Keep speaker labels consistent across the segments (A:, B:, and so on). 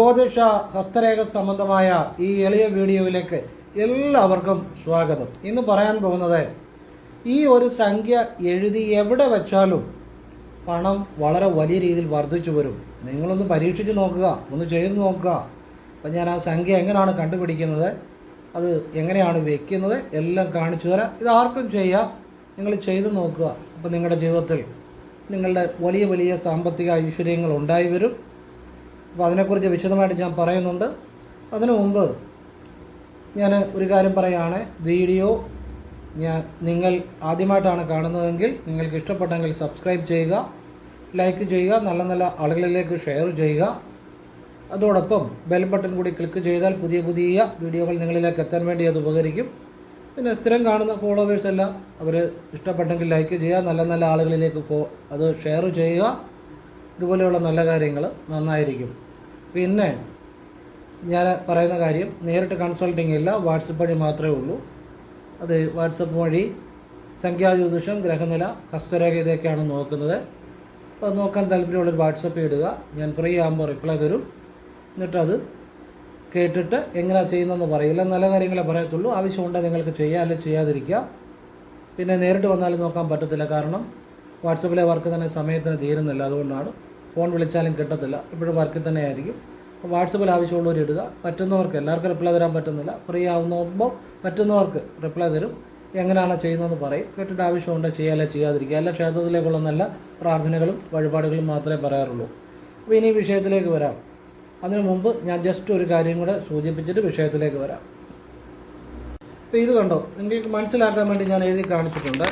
A: ജ്യോതിഷ ഹസ്തരേഖ സംബന്ധമായ ഈ എളിയ വീഡിയോയിലേക്ക് എല്ലാവർക്കും സ്വാഗതം. ഇന്ന് പറയാൻ പോകുന്നത് ഈ ഒരു സംഖ്യ എഴുതി എവിടെ വെച്ചാലും പണം വളരെ വലിയ രീതിയിൽ വർദ്ധിച്ചു വരും. നിങ്ങളൊന്ന് പരീക്ഷിച്ച് നോക്കുക ഒന്ന് ചെയ്തു നോക്കുക. അപ്പം ഞാൻ ആ സംഖ്യ എങ്ങനെയാണ് കണ്ടുപിടിക്കുന്നത് അത് എങ്ങനെയാണ് വെക്കുന്നത് എല്ലാം കാണിച്ചു തരാം. ഇത് ആർക്കും ചെയ്യാം നിങ്ങൾ ചെയ്ത് നോക്കുക. അപ്പോൾ നിങ്ങളുടെ ജീവിതത്തിൽ നിങ്ങളുടെ വലിയ വലിയ സാമ്പത്തിക ഐശ്വര്യങ്ങൾ ഉണ്ടായി വരും. അപ്പോൾ അതിനെക്കുറിച്ച് വിശദമായിട്ട് ഞാൻ പറയുന്നുണ്ട്. അതിനു മുമ്പ് ഞാൻ ഒരു കാര്യം പറയുകയാണ്. വീഡിയോ ഞാൻ നിങ്ങൾ ആദ്യമായിട്ടാണ് കാണുന്നതെങ്കിൽ നിങ്ങൾക്ക് ഇഷ്ടപ്പെട്ടെങ്കിൽ സബ്സ്ക്രൈബ് ചെയ്യുക ലൈക്ക് ചെയ്യുക നല്ല നല്ല ആളുകളിലേക്ക് ഷെയർ ചെയ്യുക. അതോടൊപ്പം ബെൽ ബട്ടൺ കൂടി ക്ലിക്ക് ചെയ്താൽ പുതിയ പുതിയ വീഡിയോകൾ നിങ്ങളിലേക്ക് എത്താൻ വേണ്ടി അത് ഉപകരിക്കും. പിന്നെ സ്ഥിരം കാണുന്ന ഫോളോവേഴ്സ് എല്ലാം അവർ ഇഷ്ടപ്പെട്ടെങ്കിൽ ലൈക്ക് ചെയ്യുക നല്ല നല്ല ആളുകളിലേക്ക് അത് ഷെയർ ചെയ്യുക. ഇതുപോലെയുള്ള നല്ല കാര്യങ്ങൾ നന്നായിരിക്കും. പിന്നെ ഞാൻ പറയുന്ന കാര്യം നേരിട്ട് കൺസൾട്ടിംഗ് ഇല്ല വാട്സപ്പ് വഴി മാത്രമേ ഉള്ളൂ. അത് വാട്സപ്പ് വഴി സംഖ്യാജ്യോതിഷം ഗ്രഹനില ഹസ്തരേഖ ഇതൊക്കെയാണ് നോക്കുന്നത്. അപ്പോൾ നോക്കാൻ താല്പര്യമുള്ളൊരു വാട്സപ്പ് ഇടുക. ഞാൻ ഫ്രീ ആകുമ്പോൾ റിപ്ലൈ തരും. എന്നിട്ടത് കേട്ടിട്ട് എങ്ങനെയാണ് ചെയ്യുന്നതെന്ന് പറയില്ല നല്ല കാര്യങ്ങളെ പറയത്തുള്ളൂ. ആവശ്യമുണ്ടെങ്കിൽ നിങ്ങൾക്ക് ചെയ്യാം അല്ലെങ്കിൽ ചെയ്യാതിരിക്കുക. പിന്നെ നേരിട്ട് വന്നാലും നോക്കാൻ പറ്റത്തില്ല. കാരണം വാട്സപ്പിലെ വർക്ക് തന്നെ സമയത്തിന് തീരുന്നില്ല. അതുകൊണ്ടാണ് ഫോൺ വിളിച്ചാലും കിട്ടത്തില്ല. ഇപ്പോഴും വർക്കിൽ തന്നെ ആയിരിക്കും അപ്പോൾ വാട്സപ്പിൽ ആവശ്യമുള്ളവർ ഇടുക. പറ്റുന്നവർക്ക് എല്ലാവർക്കും റിപ്ലൈ തരാൻ പറ്റുന്നില്ല. ഫ്രീ ആവുമ്പോൾ പറ്റുന്നവർക്ക് റിപ്ലൈ തരും. എങ്ങനെയാണ് ചെയ്യുന്നതെന്ന് പറയും. കേട്ടിട്ട് ആവശ്യമുണ്ട് ചെയ്യാല്ല ചെയ്യാതിരിക്കുക. എല്ലാ ക്ഷേത്രത്തിലേക്കുള്ള നല്ല പ്രാർത്ഥനകളും വഴിപാടുകളും മാത്രമേ പറയാറുള്ളൂ. അപ്പോൾ ഇനി വിഷയത്തിലേക്ക് വരാം. അതിനു മുമ്പ് ഞാൻ ജസ്റ്റ് ഒരു കാര്യം കൂടെ സൂചിപ്പിച്ചിട്ട് വിഷയത്തിലേക്ക് വരാം. ഇപ്പോൾ ഇത് കണ്ടോ? നിങ്ങൾക്ക് മനസ്സിലാക്കാൻ വേണ്ടി ഞാൻ എഴുതി കാണിച്ചിട്ടുണ്ട്.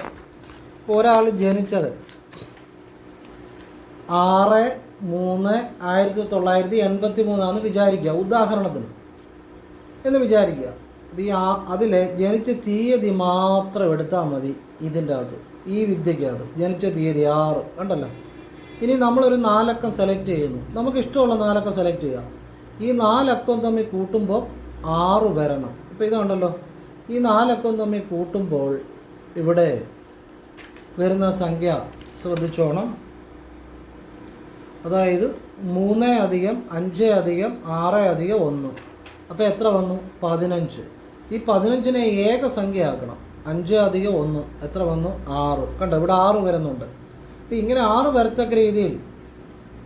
A: ഇപ്പോൾ ഒരാൾ ജനിച്ചത് ആറ് മൂന്ന് ആയിരത്തി തൊള്ളായിരത്തി എൺപത്തി മൂന്നാണെന്ന് വിചാരിക്കുക. ഉദാഹരണത്തിന്. എന്ന് വിചാരിക്കുക. അപ്പോൾ ഈ ആ അതിലെ ജനിച്ച തീയതി മാത്രം എടുത്താൽ മതി ഇതിന്റെ അകത്ത്. ഈ വിദ്യക്കകത്ത് ജനിച്ച തീയതി ആറ്. കണ്ടല്ലോ? ഇനി നമ്മളൊരു നാലക്കം സെലക്ട് ചെയ്യുന്നു. നമുക്ക് ഇഷ്ടമുള്ള നാലക്കം സെലക്ട് ചെയ്യുക ഈ നാലക്കം തമ്മിൽ കൂട്ടുമ്പോൾ ആറ് വരണം. ഇപ്പോൾ ഇതുണ്ടല്ലോ? ഈ നാലക്കം തമ്മിൽ കൂട്ടുമ്പോൾ ഇവിടെ വരുന്ന സംഖ്യ ശ്രദ്ധിച്ചോണം. അതായത് മൂന്ന് അധികം അഞ്ച് അധികം ആറ് അധികം ഒന്ന്. അപ്പോൾ എത്ര വന്നു? പതിനഞ്ച്. ഈ പതിനഞ്ചിനെ ഏക സംഖ്യ ആക്കണം അഞ്ച് അധികം ഒന്ന്. എത്ര വന്നു? ആറ്. കണ്ടോ? ഇവിടെ ആറ് വരുന്നുണ്ട്. അപ്പോൾ ഇങ്ങനെ ആറ് വരത്തക്ക രീതിയിൽ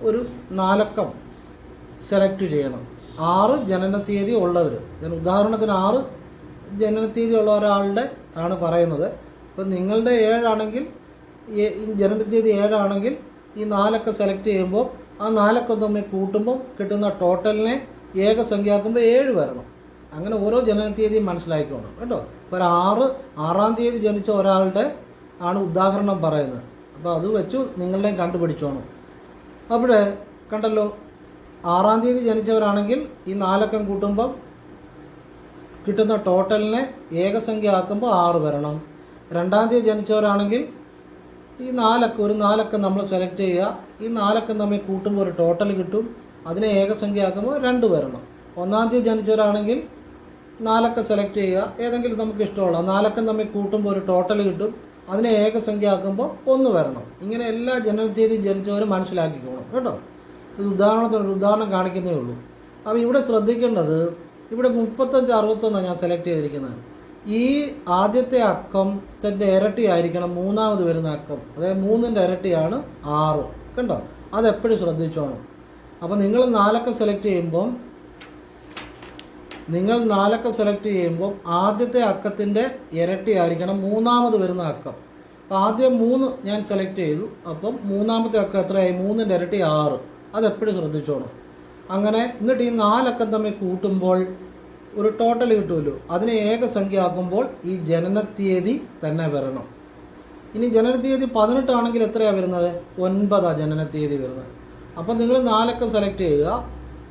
A: ഒരു നാലക്കം സെലക്ട് ചെയ്യണം. ആറ് ജനന തീയതി ഉള്ളവർ ഞാൻ ഉദാഹരണത്തിന് ആറ് ജനന തീയതി ഉള്ള ഒരാളുടെ ആണ് പറയുന്നത്. അപ്പോൾ നിങ്ങളുടെ ഏഴാണെങ്കിൽ ജനന തീയതി ഏഴാണെങ്കിൽ ഈ നാലൊക്കെ സെലക്ട് ചെയ്യുമ്പോൾ ആ നാലൊക്കെ തമ്മിൽ കൂട്ടുമ്പോൾ കിട്ടുന്ന ടോട്ടലിനെ ഏകസംഖ്യയാക്കുമ്പോൾ ഏഴ് വരണം. അങ്ങനെ ഓരോ ജനനത്തീയതിയും മനസ്സിലാക്കിക്കോണം കേട്ടോ. ഇപ്പോൾ ഒരു ആറ് ആറാം തീയതി ജനിച്ച ഒരാളുടെ ആണ് ഉദാഹരണം പറയുന്നത്. അപ്പോൾ അത് വെച്ചു നിങ്ങളുടെയും കണ്ടുപിടിച്ചോണം. അവിടെ കണ്ടല്ലോ ആറാം തീയതി ജനിച്ചവരാണെങ്കിൽ ഈ നാലക്കം കൂട്ടുമ്പം കിട്ടുന്ന ടോട്ടലിനെ ഏകസംഖ്യ ആക്കുമ്പോൾ ആറ് വരണം. രണ്ടാം തീയതി ജനിച്ചവരാണെങ്കിൽ ഈ നാലക്ക ഒരു നാലക്കം നമ്മൾ സെലക്ട് ചെയ്യുക. ഈ നാലക്കം തമ്മിൽ കൂട്ടുമ്പോൾ ഒരു ടോട്ടൽ കിട്ടും. അതിനെ ഏകസംഖ്യയാക്കുമ്പോൾ രണ്ട് വരണം. ഒന്നാം തീയതി ജനിച്ചവരാണെങ്കിൽ നാലക്കം സെലക്ട് ചെയ്യുക. ഏതെങ്കിലും നമുക്ക് ഇഷ്ടമുള്ള നാലക്കം തമ്മിൽ കൂട്ടുമ്പോൾ ഒരു ടോട്ടൽ കിട്ടും. അതിനെ ഏകസംഖ്യയാക്കുമ്പോൾ ഒന്ന് വരണം. ഇങ്ങനെ എല്ലാ ജനനത്തീയതി ജനിച്ചവരും മനസ്സിലാക്കിക്കോണം. കേട്ടോ? ഇത് ഉദാഹരണത്തിന് ഉദാഹരണം കാണിക്കുന്നേ ഉള്ളൂ. അപ്പോൾ ഇവിടെ ശ്രദ്ധിക്കേണ്ടത് ഇവിടെ മുപ്പത്തഞ്ച് അറുപത്തൊന്നാണ് ഞാൻ സെലക്ട് ചെയ്തിരിക്കുന്നത്. ഈ ആദ്യത്തെ അക്കത്തിന്റെ ഇരട്ടി ആയിരിക്കണം മൂന്നാമത് വരുന്ന അക്കം. അതായത് മൂന്നിന്റെ ഇരട്ടിയാണ് ആറ്. കണ്ടോ? അതെപ്പോഴും ശ്രദ്ധിച്ചോണം. അപ്പോൾ നിങ്ങൾ നാലക്കം സെലക്ട് ചെയ്യുമ്പം നിങ്ങൾ നാലക്കം സെലക്ട് ചെയ്യുമ്പോൾ ആദ്യത്തെ അക്കത്തിന്റെ ഇരട്ടി ആയിരിക്കണം മൂന്നാമത് വരുന്ന അക്കം. അപ്പോൾ ആദ്യം മൂന്ന് ഞാൻ സെലക്ട് ചെയ്തു. അപ്പം മൂന്നാമത്തെ അക്കം എത്രയായി? മൂന്നിന്റെ ഇരട്ടി ആറ്. അതെപ്പോഴും ശ്രദ്ധിച്ചോണം. അങ്ങനെ എന്നിട്ട് ഈ നാലക്കം തമ്മിൽ കൂട്ടുമ്പോൾ ഒരു ടോട്ടൽ കിട്ടുമല്ലോ അതിനെ ഏകസംഖ്യ ആക്കുമ്പോൾ ഈ ജനനത്തീയതി തന്നെ വരണം. ഇനി ജനനത്തീയതി പതിനെട്ടാണെങ്കിൽ എത്രയാണ് വരുന്നത്? ഒൻപതാണ് ജനനത്തീയതി വരുന്നത്. അപ്പം നിങ്ങൾ നാലക്കം സെലക്ട് ചെയ്യുക.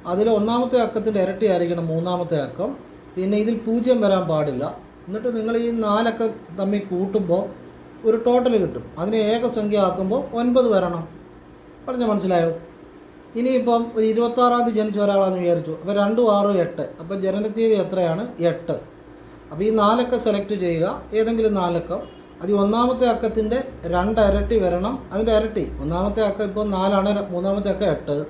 A: അതിൽ ഒന്നാമത്തെ അക്കത്തിന്റെ ഇരട്ടി ആയിരിക്കണം മൂന്നാമത്തെ അക്കം. പിന്നെ ഇതിൽ പൂജ്യം വരാൻ പാടില്ല. എന്നിട്ട് നിങ്ങൾ ഈ നാലക്കം തമ്മിൽ കൂട്ടുമ്പോൾ ഒരു ടോട്ടൽ കിട്ടും. അതിനെ ഏകസംഖ്യ ആക്കുമ്പോൾ ഒൻപത് വരണം. പറഞ്ഞ മനസ്സിലായോ? ഇനിയിപ്പം ഒരു ഇരുപത്താറാം തീയതി ജനിച്ച ഒരാളാണെന്ന് വിചാരിച്ചു. അപ്പോൾ രണ്ടും ആറും എട്ട്. അപ്പോൾ ജനനത്തീയതി എത്രയാണ്? എട്ട്. അപ്പോൾ ഈ നാലക്കം സെലക്ട് ചെയ്യുക. ഏതെങ്കിലും നാലക്കം. അത് ഒന്നാമത്തെ അക്കത്തിന്റെ രണ്ട് ഇരട്ടി വരണം. അതിന്റെ ഇരട്ടി ഒന്നാമത്തെ അക്കം ഇപ്പോൾ നാലാണ് മൂന്നാമത്തെ അക്കം എട്ട്.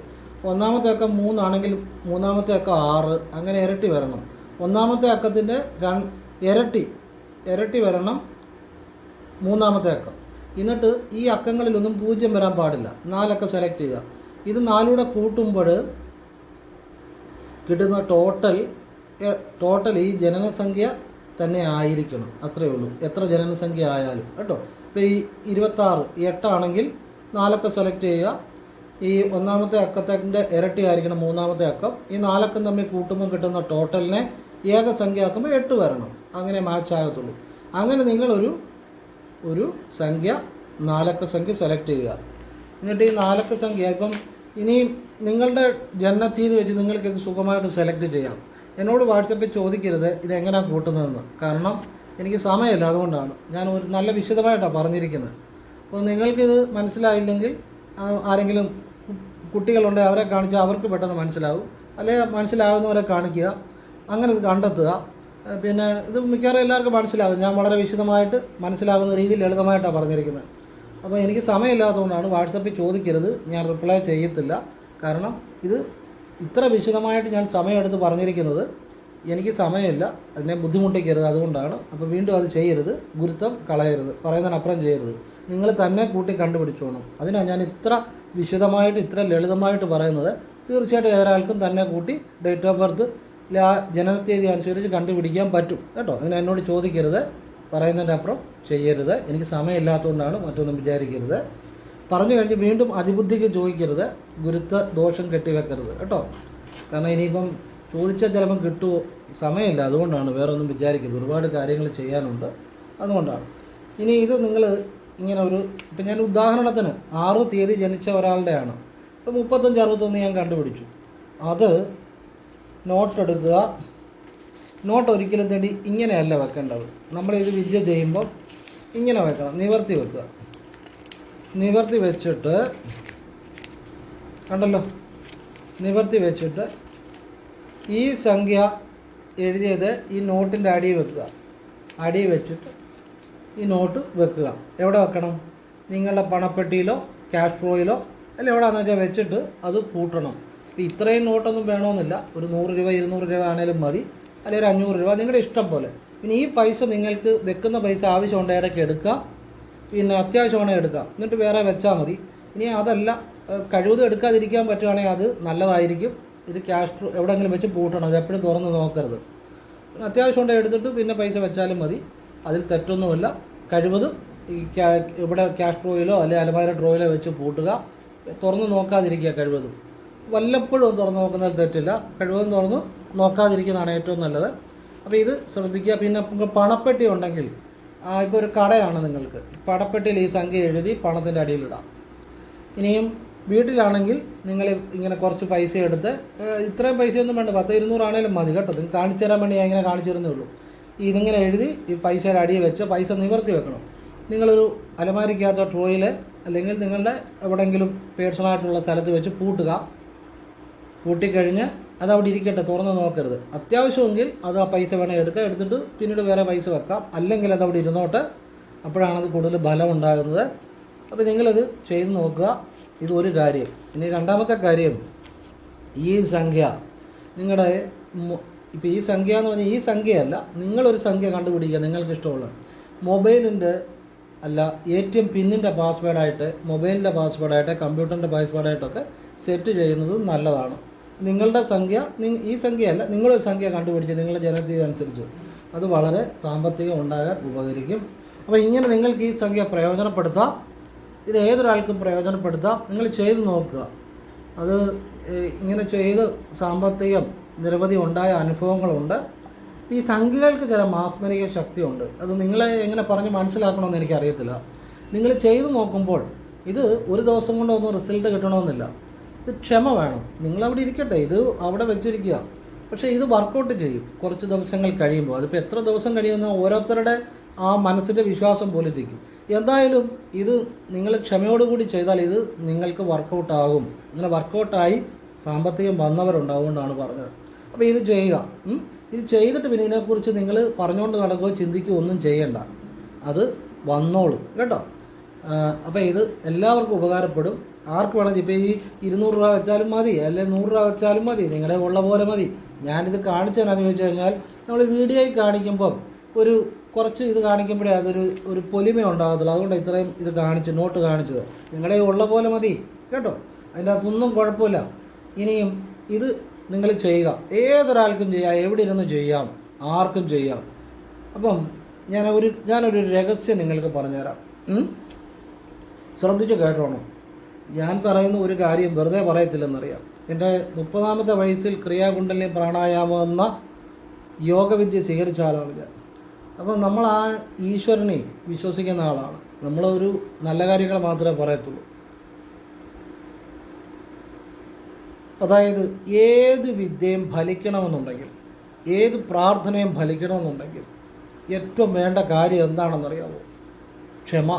A: ഒന്നാമത്തെ അക്കം മൂന്നാണെങ്കിൽ മൂന്നാമത്തെ അക്കം ആറ്. അങ്ങനെ ഇരട്ടി വരണം. ഒന്നാമത്തെ അക്കത്തിന്റെ ഇരട്ടി. ഇരട്ടി വരണം മൂന്നാമത്തെ അക്കം. എന്നിട്ട് ഈ അക്കങ്ങളിലൊന്നും പൂജ്യം വരാൻ പാടില്ല. നാലക്കം സെലക്ട് ചെയ്യുക. ഇത് നാലൂടെ കൂട്ടുമ്പോൾ കിട്ടുന്ന ടോട്ടൽ ടോട്ടൽ ഈ ജനനസംഖ്യ തന്നെ ആയിരിക്കണം. അത്രയേ ഉള്ളൂ. എത്ര ജനനസംഖ്യ ആയാലും. കേട്ടോ? ഇപ്പോൾ ഈ ഇരുപത്താറ് എട്ടാണെങ്കിൽ നാലക്ക സെലക്ട് ചെയ്യുക. ഈ ഒന്നാമത്തെ അക്കത്തിന്റെ ഇരട്ടി ആയിരിക്കണം മൂന്നാമത്തെ അക്കം. ഈ നാലക്കം തമ്മിൽ കൂട്ടുമ്പോൾ കിട്ടുന്ന ടോട്ടലിനെ ഏകസംഖ്യ ആക്കുമ്പോൾ എട്ട് വരണം. അങ്ങനെ മാച്ച് ആകത്തുള്ളൂ. അങ്ങനെ നിങ്ങളൊരു ഒരു സംഖ്യ നാലക്ക സംഖ്യ സെലക്ട് ചെയ്യുക. എന്നിട്ട് ഈ നാലക്ക സംഖ്യ ഇപ്പം ഇനിയും നിങ്ങളുടെ ജനനത്തീയതി വെച്ച് നിങ്ങൾക്ക് ഇത് സുഖമായിട്ട് സെലക്ട് ചെയ്യാം. എന്നോട് വാട്സപ്പിൽ ചോദിക്കരുത് ഇത് എങ്ങനെയാണ് കൂട്ടുന്നതെന്ന്. കാരണം എനിക്ക് സമയമില്ല അതുകൊണ്ടാണ്. ഞാൻ ഒരു നല്ല വിശദമായിട്ടാണ് പറഞ്ഞിരിക്കുന്നത്. അപ്പോൾ നിങ്ങൾക്കിത് മനസ്സിലായില്ലെങ്കിൽ ആരെങ്കിലും കുട്ടികളുണ്ടെങ്കിൽ അവരെ കാണിച്ചാൽ അവർക്ക് പെട്ടെന്ന് മനസ്സിലാവും. അല്ലെങ്കിൽ മനസ്സിലാവുന്നവരെ കാണിക്കുക അങ്ങനെ ഇത് കണ്ടെത്തുക. പിന്നെ ഇത് മിക്കവാറും എല്ലാവർക്കും മനസ്സിലാവും. ഞാൻ വളരെ വിശദമായിട്ട് മനസ്സിലാവുന്ന രീതിയിൽ ലളിതമായിട്ടാണ് പറഞ്ഞിരിക്കുന്നത്. അപ്പോൾ എനിക്ക് സമയമില്ലാത്തതുകൊണ്ടാണ് വാട്സപ്പിൽ ചോദിക്കരുത്. ഞാൻ റിപ്ലൈ ചെയ്യത്തില്ല. കാരണം ഇത് ഇത്ര വിശദമായിട്ട് ഞാൻ സമയമെടുത്ത് പറഞ്ഞിരിക്കുന്നത് എനിക്ക് സമയമില്ല. അതിനെ ബുദ്ധിമുട്ടിക്കരുത് അതുകൊണ്ടാണ്. അപ്പോൾ വീണ്ടും അത് ചെയ്യരുത്. ഗുരുത്വം കളയരുത്. പറയുന്നതിനപ്പുറം ചെയ്യരുത്. നിങ്ങൾ തന്നെ കൂട്ടി കണ്ടുപിടിച്ചോണം. അതിനാണ് ഞാൻ ഇത്ര വിശദമായിട്ട് ഇത്ര ലളിതമായിട്ട് പറയുന്നത്. തീർച്ചയായിട്ടും ഏതൊരാൾക്കും തന്നെ കൂട്ടി ഡേറ്റ് ഓഫ് ബർത്ത് ജനന ജനനത്തീയതി അനുസരിച്ച് കണ്ടുപിടിക്കാൻ പറ്റും. കേട്ടോ? അതിന് എന്നോട് ചോദിക്കരുത്. പറയുന്നതിന്റെ അപ്പുറം ചെയ്യരുത്. എനിക്ക് സമയമില്ലാത്തതുകൊണ്ടാണ് മറ്റൊന്നും വിചാരിക്കരുത്. പറഞ്ഞു കഴിഞ്ഞ് വീണ്ടും അതിബുദ്ധിക്ക് ചോദിക്കരുത്. ഗുരുത്വ ദോഷം കെട്ടിവെക്കരുത്. കേട്ടോ? കാരണം ഇനിയിപ്പം ചോദിച്ചാൽ ചിലപ്പം കിട്ടുമോ സമയമില്ല. അതുകൊണ്ടാണ് വേറെ ഒന്നും വിചാരിക്കരുത്. ഒരുപാട് കാര്യങ്ങൾ ചെയ്യാനുണ്ട്. അതുകൊണ്ടാണ്. ഇനി ഇത് നിങ്ങൾ ഇങ്ങനെ ഒരു ഇപ്പം ഞാൻ ഉദാഹരണത്തിന് ആറ് തീയതി ജനിച്ച ഒരാളുടെയാണ്. ഇപ്പം മുപ്പത്തഞ്ച് അറുപത്തൊന്ന് ഞാൻ കണ്ടുപിടിച്ചു. അത് നോട്ട് എടുക്കുക നോട്ട് ഒരിക്കലും തേടി ഇങ്ങനെയല്ല വെക്കേണ്ടത്. നമ്മൾ ഇത് വിദ്യ ചെയ്യുമ്പോൾ ഇങ്ങനെ വെക്കണം. നിവർത്തി വെക്കുക. നിവർത്തി വെച്ചിട്ട് കണ്ടല്ലോ? നിവർത്തി വെച്ചിട്ട് ഈ സംഖ്യ എഴുതിയത് ഈ നോട്ടിന്റെ അടിയിൽ വെക്കുക. അടിയിൽ വെച്ചിട്ട് ഈ നോട്ട് വെക്കുക. എവിടെ വെക്കണം? നിങ്ങളുടെ പണപ്പെട്ടിയിലോ ക്യാഷ് ഫ്ലോയിലോ അല്ല എവിടെയാണെന്ന് വെച്ചാൽ വെച്ചിട്ട് അത് പൂട്ടണം. ഇപ്പോൾ ഇത്രയും നോട്ടൊന്നും വേണമെന്നില്ല. ഒരു നൂറ് രൂപ ഇരുന്നൂറ് രൂപ ആണേലും മതി. അല്ലെങ്കിൽ ഒരു അഞ്ഞൂറ് രൂപ നിങ്ങളുടെ ഇഷ്ടം പോലെ. പിന്നെ ഈ പൈസ നിങ്ങൾക്ക് വെക്കുന്ന പൈസ ആവശ്യമുണ്ട് ഇടയ്ക്ക് എടുക്കുക. പിന്നെ അത്യാവശ്യമാണെങ്കിൽ എടുക്കാം എന്നിട്ട് വേറെ വെച്ചാൽ മതി. ഇനി അതല്ല കഴിവ് കഴിവതും എടുക്കാതിരിക്കാൻ പറ്റുകയാണെങ്കിൽ അത് നല്ലതായിരിക്കും. ഇത് ക്യാഷ് എവിടെയെങ്കിലും വെച്ച് പൂട്ടണം. അത് എപ്പോഴും തുറന്ന് നോക്കരുത്. അത്യാവശ്യം ഉണ്ടെങ്കിൽ എടുത്തിട്ട് പിന്നെ പൈസ വെച്ചാലും മതി. അതിൽ തെറ്റൊന്നുമില്ല. കഴിവതും ഈ ഇവിടെ ക്യാഷ് ഡ്രോയിലോ അല്ലെങ്കിൽ അലമാര ഡ്രോയിലോ വെച്ച് പൂട്ടുക. തുറന്ന് നോക്കാതിരിക്കുക കഴിവതും. വല്ലപ്പോഴും തുറന്ന് നോക്കുന്നതിൽ തെറ്റില്ല. കഴിവതും തുറന്ന് നോക്കാതിരിക്കുന്നതാണ് ഏറ്റവും നല്ലത്. അപ്പോൾ ഇത് ശ്രദ്ധിക്കുക. പിന്നെ പണപ്പെട്ടി ഉണ്ടെങ്കിൽ ഇപ്പോൾ ഒരു കടയാണ് നിങ്ങൾക്ക്. പണപ്പെട്ടിയിൽ ഈ സംഖ്യ എഴുതി പണത്തിന്റെ അടിയിലിടാം ഇനിയും വീട്ടിലാണെങ്കിൽ നിങ്ങൾ ഇങ്ങനെ കുറച്ച് പൈസ എടുത്ത് ഇത്രയും പൈസയൊന്നും വേണ്ട. പത്ത് ഇരുന്നൂറാണേലും മതി കേട്ടോ. നിങ്ങൾക്ക് കാണിച്ചു തരാൻ വേണ്ടി ഞാൻ ഇങ്ങനെ കാണിച്ചു തരുന്നേ ഉള്ളൂ. ഇതിങ്ങനെ എഴുതി ഈ പൈസയുടെ അടിയിൽ വെച്ച് പൈസ നിവർത്തി വെക്കണം. നിങ്ങളൊരു അലമാരിക്കകത്തോ ട്രോയിൽ അല്ലെങ്കിൽ നിങ്ങളുടെ എവിടെയെങ്കിലും പേഴ്സണായിട്ടുള്ള സ്ഥലത്ത് വെച്ച് പൂട്ടുക. പൂട്ടിക്കഴിഞ്ഞ് അത് അവിടെ ഇരിക്കട്ടെ തുറന്ന് നോക്കരുത്. അത്യാവശ്യമെങ്കിൽ അത് ആ പൈസ വേണേൽ എടുക്കാം. എടുത്തിട്ട് പിന്നീട് വേറെ പൈസ വെക്കാം. അല്ലെങ്കിൽ അത് അവിടെ ഇരുന്നോട്ട്. അപ്പോഴാണ് അത് കൂടുതൽ ബലം ഉണ്ടാകുന്നത് അപ്പോൾ നിങ്ങളത് ചെയ്ത് നോക്കുക. ഇത് ഒരു കാര്യം. ഇനി രണ്ടാമത്തെ കാര്യം. ഈ സംഖ്യ. നിങ്ങളുടെ ഇപ്പോൾ ഈ സംഖ്യ എന്ന് പറഞ്ഞാൽ ഈ സംഖ്യയല്ല. നിങ്ങളൊരു സംഖ്യ കണ്ടുപിടിക്കുക നിങ്ങൾക്ക് ഇഷ്ടമുള്ള മൊബൈലിന്റെ അല്ല എ ടി എം പിന്നിന്റെ പാസ്വേഡായിട്ട് മൊബൈലിന്റെ പാസ്വേഡായിട്ട് കമ്പ്യൂട്ടറിന്റെ പാസ്വേഡായിട്ടൊക്കെ സെറ്റ് ചെയ്യുന്നത് നല്ലതാണ്. നിങ്ങളുടെ സംഖ്യ ഈ സംഖ്യയല്ല നിങ്ങളൊരു സംഖ്യ കണ്ടുപിടിച്ച് നിങ്ങളുടെ ജനതീയ അനുസരിച്ച്. അത് വളരെ സാമ്പത്തികം ഉണ്ടാകാൻ ഉപകരിക്കും. അപ്പോൾ ഇങ്ങനെ നിങ്ങൾക്ക് ഈ സംഖ്യ പ്രയോജനപ്പെടുത്താം. ഇത് ഏതൊരാൾക്കും പ്രയോജനപ്പെടുത്താം. നിങ്ങൾ ചെയ്ത് നോക്കുക. അത് ഇങ്ങനെ ചെയ്ത് സാമ്പത്തികം നിരവധി ഉണ്ടായ അനുഭവങ്ങളുണ്ട്. ഈ സംഖ്യകൾക്ക് ചില മാസ്മരിക ശക്തിയുണ്ട്. അത് നിങ്ങളെ എങ്ങനെ പറഞ്ഞ് മനസ്സിലാക്കണമെന്ന് എനിക്കറിയത്തില്ല. നിങ്ങൾ ചെയ്തു നോക്കുമ്പോൾ ഇത് ഒരു ദിവസം കൊണ്ടൊന്നും റിസൾട്ട് കിട്ടണമെന്നില്ല. ഇത് ക്ഷമ വേണം. നിങ്ങളവിടെ ഇരിക്കട്ടെ. ഇത് അവിടെ വെച്ചിരിക്കുക. പക്ഷേ ഇത് വർക്കൗട്ട് ചെയ്യും. കുറച്ച് ദിവസങ്ങൾ കഴിയുമ്പോൾ. അതിപ്പോൾ എത്ര ദിവസം കഴിയുമെന്ന് ഓരോരുത്തരുടെ ആ മനസ്സിന്റെ വിശ്വാസം പോലെ ചെയ്യും എന്തായാലും ഇത് നിങ്ങൾ ക്ഷമയോടുകൂടി ചെയ്താൽ ഇത് നിങ്ങൾക്ക് വർക്കൗട്ട് ആകും. അങ്ങനെ വർക്കൗട്ടായി സാമ്പത്തികം വന്നവരുണ്ടാവുകൊണ്ടാണ് പറഞ്ഞത്. അപ്പോൾ ഇത് ചെയ്യുക. ഇത് ചെയ്തിട്ട് പിന്നെ ഇതിനെക്കുറിച്ച് നിങ്ങൾ പറഞ്ഞുകൊണ്ട് നടക്കുകയോ ചിന്തിക്കുകയോ ഒന്നും ചെയ്യണ്ട. അത് വന്നോളും. കേട്ടോ? അപ്പോൾ ഇത് എല്ലാവർക്കും ഉപകാരപ്പെടും. ആർക്ക് വേണം ഇപ്പോൾ ഈ ഇരുന്നൂറ് രൂപ വെച്ചാലും മതി അല്ലെങ്കിൽ നൂറ് രൂപ വെച്ചാലും മതി നിങ്ങളുടെ ഉള്ള പോലെ മതി. ഞാനിത് കാണിച്ചതെന്നാന്ന് ചോദിച്ചു കഴിഞ്ഞാൽ നമ്മൾ വീഡിയോയിൽ കാണിക്കുമ്പം ഒരു കുറച്ച് ഇത് കാണിക്കുമ്പോഴേ അതൊരു ഒരു പൊലിമ ഉണ്ടാകത്തുള്ളൂ. അതുകൊണ്ട് ഇത്രയും ഇത് കാണിച്ചു നോട്ട് കാണിച്ചത്. നിങ്ങളുടെ ഉള്ള പോലെ മതി കേട്ടോ? അതിന്റെ അകത്തൊന്നും കുഴപ്പമില്ല. ഇനിയും ഇത് നിങ്ങൾ ചെയ്യുക. ഏതൊരാൾക്കും ചെയ്യാം എവിടെ ഇരുന്ന് ചെയ്യാം ആർക്കും ചെയ്യാം. അപ്പം ഞാൻ ഒരു ഞാനൊരു രഹസ്യം നിങ്ങൾക്ക് പറഞ്ഞുതരാം? ശ്രദ്ധിച്ച് കേട്ടോണം. ഞാൻ പറയുന്ന ഒരു കാര്യം വെറുതെ പറയത്തില്ലെന്നറിയാം. എന്റെ മുപ്പതാമത്തെ വയസ്സിൽ ക്രിയാകുണ്ടലിനി പ്രാണായാമം എന്ന യോഗവിദ്യ സ്വീകരിച്ച ആളാണ് ഞാൻ. അപ്പം നമ്മൾ ആ ഈശ്വരനെ വിശ്വസിക്കുന്ന ആളാണ്. നമ്മളൊരു നല്ല കാര്യങ്ങൾ മാത്രമേ പറയത്തുള്ളൂ. അതായത് ഏത് വിദ്യയും ഫലിക്കണമെന്നുണ്ടെങ്കിൽ ഏത് പ്രാർത്ഥനയും ഫലിക്കണമെന്നുണ്ടെങ്കിൽ ഏറ്റവും വേണ്ട കാര്യം എന്താണെന്നറിയാമോ ക്ഷമ.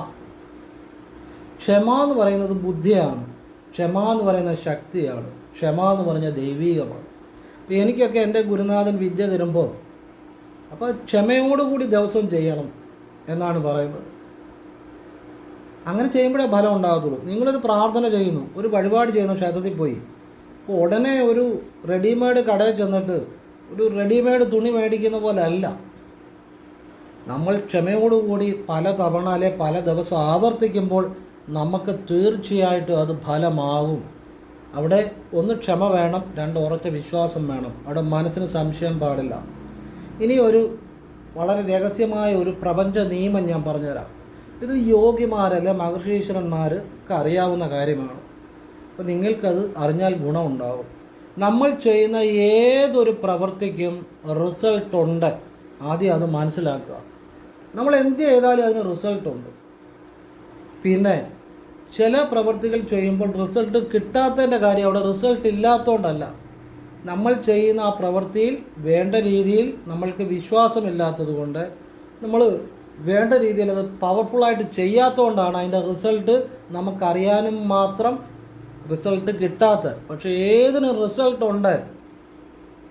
A: ക്ഷമ എന്ന് പറയുന്നത് ബുദ്ധിയാണ്. ക്ഷമ എന്ന് പറയുന്നത് ശക്തിയാണ്. ക്ഷമ എന്ന് പറഞ്ഞ ദൈവീകമാണ്. അപ്പോൾ എനിക്കൊക്കെ എന്റെ ഗുരുനാഥൻ വിദ്യ തരുമ്പോൾ അപ്പോൾ ക്ഷമയോടുകൂടി ദിവസവും ചെയ്യണം എന്നാണ് പറയുന്നത്. അങ്ങനെ ചെയ്യുമ്പോഴേ ഫലം ഉണ്ടാകത്തുള്ളൂ. നിങ്ങളൊരു പ്രാർത്ഥന ചെയ്യുന്നു ഒരു വഴിപാട് ചെയ്യുന്നു ക്ഷേത്രത്തിൽ പോയി. അപ്പോൾ ഉടനെ ഒരു റെഡിമെയ്ഡ് കടയിൽ ചെന്നിട്ട് ഒരു റെഡിമെയ്ഡ് തുണി മേടിക്കുന്ന പോലെ അല്ല നമ്മൾ ക്ഷമയോടുകൂടി പല തവണ അല്ലെ പല ദിവസം ആവർത്തിക്കുമ്പോൾ നമുക്ക് തീർച്ചയായിട്ടും അത് ഫലമാകും. അവിടെ ഒന്ന് ക്ഷമ വേണം രണ്ട് ഉറച്ച വിശ്വാസം വേണം. അവിടെ മനസ്സിന് സംശയം പാടില്ല. ഇനി ഒരു വളരെ രഹസ്യമായ ഒരു പ്രപഞ്ച നിയമം ഞാൻ പറഞ്ഞുതരാം. ഇത് യോഗിമാരല്ലേ മഹർഷീശ്വരന്മാർക്ക് അറിയാവുന്ന കാര്യമാണ്. അപ്പോൾ നിങ്ങൾക്കത് അറിഞ്ഞാൽ ഗുണമുണ്ടാകും നമ്മൾ ചെയ്യുന്ന ഏതൊരു പ്രവൃത്തിക്കും റിസൾട്ടുണ്ട് ആദ്യം അത് മനസ്സിലാക്കുക. നമ്മൾ എന്ത് ചെയ്താലും അതിന് റിസൾട്ട് ഉണ്ട്. പിന്നെ ചില പ്രവൃത്തികൾ ചെയ്യുമ്പോൾ റിസൾട്ട് കിട്ടാത്തതിന്റെ കാര്യം അവിടെ റിസൾട്ട് ഇല്ലാത്തതുകൊണ്ടല്ല നമ്മൾ ചെയ്യുന്ന ആ പ്രവൃത്തിയിൽ വേണ്ട രീതിയിൽ നമ്മൾക്ക് വിശ്വാസമില്ലാത്തത് കൊണ്ട് നമ്മൾ വേണ്ട രീതിയിൽ അത് പവർഫുള്ളായിട്ട് ചെയ്യാത്തതുകൊണ്ടാണ് അതിന്റെ റിസൾട്ട് നമുക്കറിയാനും മാത്രം റിസൾട്ട് കിട്ടാത്തത്. പക്ഷേ ഏതിന് റിസൾട്ട് ഉണ്ട്?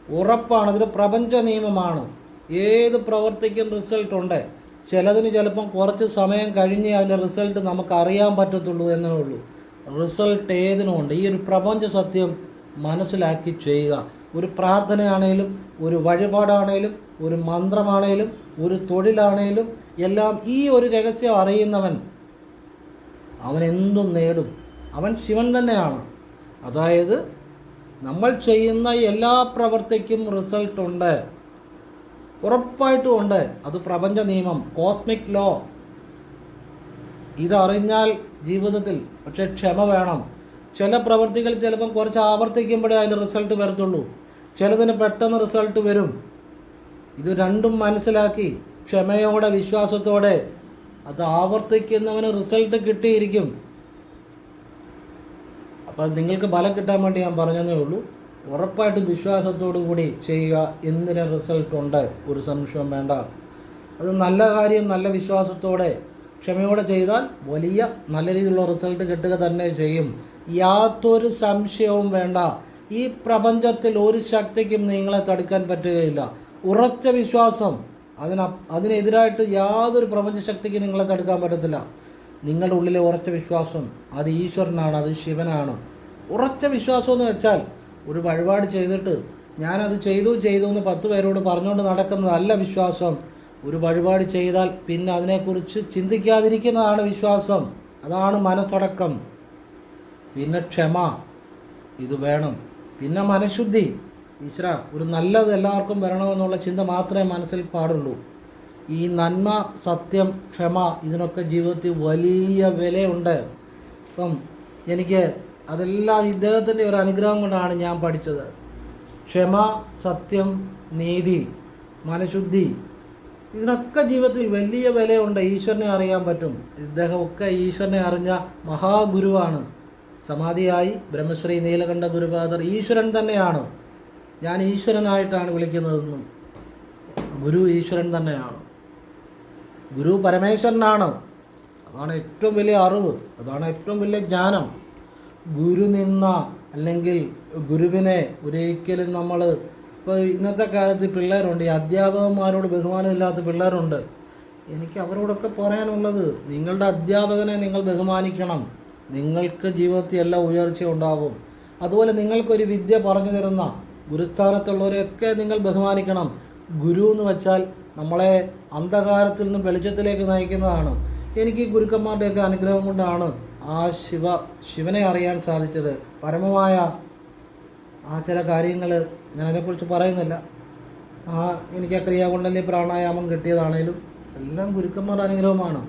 A: ഉറപ്പാണ്. അതൊരു പ്രപഞ്ച നിയമമാണ്. ഏത് പ്രവർത്തിക്കും റിസൾട്ട് ഉണ്ട്? ചിലതിന് ചിലപ്പം കുറച്ച് സമയം കഴിഞ്ഞേ അതിന്റെ റിസൾട്ട് നമുക്ക് അറിയാൻ പറ്റത്തുള്ളൂ എന്നേ ഉള്ളൂ. റിസൾട്ട് ഏതിനും ഉണ്ട് ഈ ഒരു പ്രപഞ്ച സത്യം മനസ്സിലാക്കി ചെയ്യുക. ഒരു പ്രാർത്ഥനയാണേലും ഒരു വഴിപാടാണേലും ഒരു മന്ത്രമാണേലും ഒരു തൊഴിലാണേലും എല്ലാം ഈ ഒരു രഹസ്യം അറിയുന്നവൻ അവൻ എന്തും നേടും. അവൻ ശിവൻ തന്നെയാണ്. അതായത് നമ്മൾ ചെയ്യുന്ന എല്ലാ പ്രവൃത്തിക്കും റിസൾട്ട് ഉണ്ട് ഉറപ്പായിട്ടും ഉണ്ട്. അത് പ്രപഞ്ച നിയമം കോസ്മിക് ലോ. ഇതറിഞ്ഞാൽ ജീവിതത്തിൽ പക്ഷെ ക്ഷമ വേണം. ചില പ്രവൃത്തികൾ ചിലപ്പം കുറച്ച് ആവർത്തിക്കുമ്പോഴേ അതിന് റിസൾട്ട് വരത്തുള്ളൂ. ചിലതിന് പെട്ടെന്ന് റിസൾട്ട് വരും. ഇത് രണ്ടും മനസ്സിലാക്കി ക്ഷമയോടെ വിശ്വാസത്തോടെ അത് ആവർത്തിക്കുന്നവന് റിസൾട്ട് കിട്ടിയിരിക്കും. അപ്പോൾ നിങ്ങൾക്ക് ബലം കിട്ടാൻ വേണ്ടി ഞാൻ പറഞ്ഞതേ ഉള്ളൂ. ഉറപ്പായിട്ടും വിശ്വാസത്തോടു കൂടി ചെയ്യുക എന്തിന് റിസൾട്ട് ഉണ്ട്. ഒരു സംശയം വേണ്ട. അത് നല്ല കാര്യം നല്ല വിശ്വാസത്തോടെ ക്ഷമയോടെ ചെയ്താൽ വലിയ നല്ല രീതിയിലുള്ള റിസൾട്ട് കിട്ടുക തന്നെ ചെയ്യും. യാതൊരു സംശയവും വേണ്ട. ഈ പ്രപഞ്ചത്തിൽ ഒരു ശക്തിക്കും നിങ്ങളെ തടുക്കാൻ പറ്റുകയില്ല. ഉറച്ച വിശ്വാസം. അതിന അതിനെതിരായിട്ട് യാതൊരു പ്രപഞ്ച ശക്തിക്ക് നിങ്ങളെ തടുക്കാൻ പറ്റത്തില്ല. നിങ്ങളുടെ ഉള്ളിലെ ഉറച്ച വിശ്വാസം അത് ഈശ്വരനാണ് അത് ശിവനാണ്. ഉറച്ച വിശ്വാസം എന്ന് വെച്ചാൽ ഒരു വഴിപാട് ചെയ്തിട്ട് ഞാനത് ചെയ്തു ചെയ്തു എന്ന് പത്ത് പേരോട് പറഞ്ഞുകൊണ്ട് നടക്കുന്നതല്ല വിശ്വാസം. ഒരു വഴിപാട് ചെയ്താൽ പിന്നെ അതിനെക്കുറിച്ച് ചിന്തിക്കാതിരിക്കുന്നതാണ് വിശ്വാസം. അതാണ് മനസ്സടക്കം. പിന്നെ ക്ഷമ ഇത് വേണം. പിന്നെ മനഃശുദ്ധി. ഈശ്വര ഒരു നല്ലത് എല്ലാവർക്കും വരണമെന്നുള്ള ചിന്ത മാത്രമേ മനസ്സിൽ പാടുള്ളൂ. ഈ നന്മ സത്യം ക്ഷമ ഇതിനൊക്കെ ജീവിതത്തിൽ വലിയ വിലയുണ്ട്. ഇപ്പം എനിക്ക് അതെല്ലാം ഇദ്ദേഹത്തിന്റെ ഒരു അനുഗ്രഹം കൊണ്ടാണ് ഞാൻ പഠിച്ചത്. ക്ഷമ സത്യം നീതി മനഃശുദ്ധി ഇതിനൊക്കെ ജീവിതത്തിൽ വലിയ വിലയുണ്ട്. ഈശ്വരനെ അറിയാൻ പറ്റും. ഇദ്ദേഹമൊക്കെ ഈശ്വരനെ അറിഞ്ഞ മഹാഗുരുവാണ്. സമാധിയായി ബ്രഹ്മശ്രീ നീലകണ്ഠ ഗുരുപാദർ ഈശ്വരൻ തന്നെയാണ്. ഞാൻ ഈശ്വരനായിട്ടാണ് വിളിക്കുന്നതെന്നും ഗുരു ഈശ്വരൻ തന്നെയാണ്. ഗുരു പരമേശ്വരനാണ്. അതാണ് ഏറ്റവും വലിയ അറിവ്. അതാണ് ഏറ്റവും വലിയ ജ്ഞാനം. ഗുരു നിന്ന അല്ലെങ്കിൽ ഗുരുവിനെ ഒരിക്കലും നമ്മൾ ഇപ്പോൾ ഇന്നത്തെ കാലത്ത് പിള്ളേരുണ്ട് ഈ അധ്യാപകന്മാരോട് ബഹുമാനമില്ലാത്ത പിള്ളേരുണ്ട്. എനിക്ക് അവരോടൊക്കെ പറയാനുള്ളത് നിങ്ങളുടെ അധ്യാപകനെ നിങ്ങൾ ബഹുമാനിക്കണം. നിങ്ങൾക്ക് ജീവിതത്തിൽ എല്ലാം ഉയർച്ച ഉണ്ടാകും അതുപോലെ നിങ്ങൾക്കൊരു വിദ്യ പറഞ്ഞു തരുന്ന ഗുരുസ്ഥാനത്തുള്ളവരെയൊക്കെ നിങ്ങൾ ബഹുമാനിക്കണം. ഗുരു എന്ന് വെച്ചാൽ നമ്മളെ അന്ധകാരത്തിൽ നിന്നും വെളിച്ചത്തിലേക്ക് നയിക്കുന്നതാണ്. എനിക്ക് ഗുരുക്കന്മാരുടെയൊക്കെ അനുഗ്രഹം കൊണ്ടാണ് ആ ശിവ ശിവനെ അറിയാൻ സാധിച്ചത് പരമമായ ആ ചില കാര്യങ്ങൾ ഞാനതിനെക്കുറിച്ച് പറയുന്നില്ല. ആ എനിക്ക് ആ ക്രിയാകുണ്ടലി പ്രാണായാമം കിട്ടിയതാണേലും എല്ലാം ഗുരുക്കന്മാരുടെ അനുഗ്രഹമാണ്.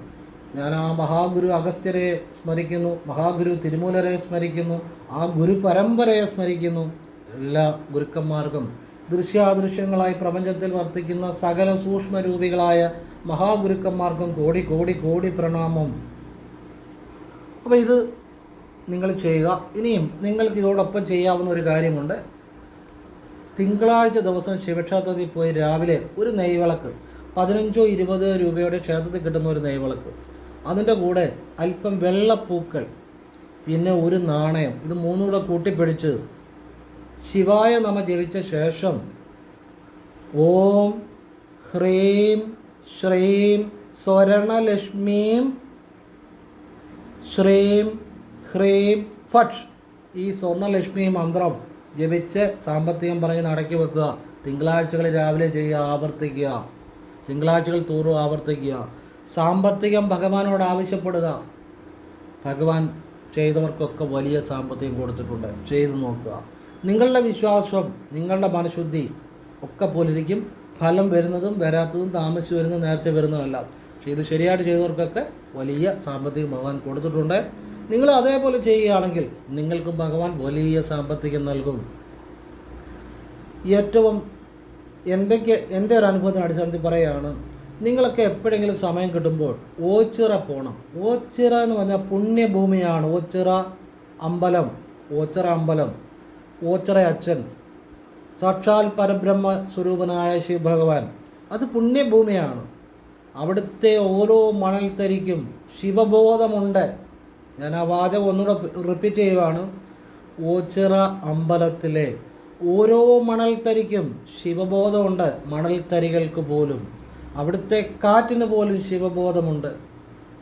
A: ഞാൻ ആ മഹാഗുരു അഗസ്ത്യരെ സ്മരിക്കുന്നു മഹാഗുരു തിരുമൂലരെ സ്മരിക്കുന്നു ആ ഗുരു പരമ്പരയെ സ്മരിക്കുന്നു. എല്ലാ ഗുരുക്കന്മാർക്കും ദൃശ്യാദൃശ്യങ്ങളായി പ്രപഞ്ചത്തിൽ വർത്തിക്കുന്ന സകല സൂക്ഷ്മരൂപികളായ മഹാഗുരുക്കന്മാർക്കും കോടി കോടി കോടി പ്രണാമം. അപ്പോൾ ഇത് നിങ്ങൾ ചെയ്യുക. ഇനിയും നിങ്ങൾക്ക് ഇതോടൊപ്പം ചെയ്യാവുന്ന ഒരു കാര്യമുണ്ട്. തിങ്കളാഴ്ച ദിവസം ശിവക്ഷേത്രത്തിൽ പോയി രാവിലെ ഒരു നെയ്വിളക്ക് പതിനഞ്ചോ ഇരുപതോ രൂപയുടെ ക്ഷേത്രത്തിൽ കിട്ടുന്ന ഒരു നെയ്വിളക്ക് അതിന്റെ കൂടെ അല്പം വെള്ളപ്പൂക്കൾ പിന്നെ ഒരു നാണയം ഇത് മൂന്നും കൂടെ കൂട്ടിപ്പിടിച്ച് ശിവായ നമ ജപിച്ച ശേഷം ഓം ഹ്രീം ശ്രീം സ്വരണലക്ഷ്മീം ശ്രീം ഹ്രീം ഫട്ട് ഈ സ്വർണലക്ഷ്മി മന്ത്രം ജപിച്ച് സാമ്പത്തികം പറഞ്ഞ് നടക്കി വെക്കുക. തിങ്കളാഴ്ചകളിൽ രാവിലെ ചെയ്യുക ആവർത്തിക്കുക. തിങ്കളാഴ്ചകൾ തോറും ആവർത്തിക്കുക. സാമ്പത്തികം ഭഗവാനോട് ആവശ്യപ്പെടുക. ഭഗവാൻ ചെയ്തവർക്കൊക്കെ വലിയ സാമ്പത്തികം കൊടുത്തിട്ടുണ്ട്. ചെയ്തു നോക്കുക. നിങ്ങളുടെ വിശ്വാസം നിങ്ങളുടെ മനഃശുദ്ധി ഒക്കെ പോലിരിക്കും. ഫലം വരുന്നതും വരാത്തതും താമസിച്ച് വരുന്നതും നേരത്തെ വരുന്നതല്ല. പക്ഷേ ഇത് ശരിയായിട്ട് ചെയ്തവർക്കൊക്കെ വലിയ സാമ്പത്തികം ഭഗവാൻ കൊടുത്തിട്ടുണ്ട്. നിങ്ങൾ അതേപോലെ ചെയ്യുകയാണെങ്കിൽ നിങ്ങൾക്കും ഭഗവാൻ വലിയ സാമ്പത്തികം നൽകും. ഏറ്റവും എന്റെക്ക് എന്റെ ഒരു അനുഭവത്തിന് അടിസ്ഥാനത്തിൽ പറയുകയാണ് നിങ്ങളൊക്കെ എപ്പോഴെങ്കിലും സമയം കിട്ടുമ്പോൾ ഓച്ചിറ പോകണം ഓച്ചിറ എന്ന് പറഞ്ഞാൽ പുണ്യഭൂമിയാണ്. ഓച്ചിറ അമ്പലം ഓച്ചിറ അമ്പലം ഓച്ചിറ അച്ഛൻ സാക്ഷാൽ പരബ്രഹ്മ സ്വരൂപനായ ശിവഭഗവാൻ അത് പുണ്യഭൂമിയാണ്. അവിടുത്തെ ഓരോ മണൽത്തരിക്കും ശിവബോധമുണ്ട്. ഞാൻ ആ വാചകം ഒന്നുകൂടെ റിപ്പീറ്റ് ചെയ്യുവാണ്. ഓച്ചിറ അമ്പലത്തിലെ ഓരോ മണൽത്തരിക്കും ശിവബോധമുണ്ട് മണൽത്തരികൾക്ക് പോലും. അവിടുത്തെ കാറ്റിന് പോലും ശിവബോധമുണ്ട്.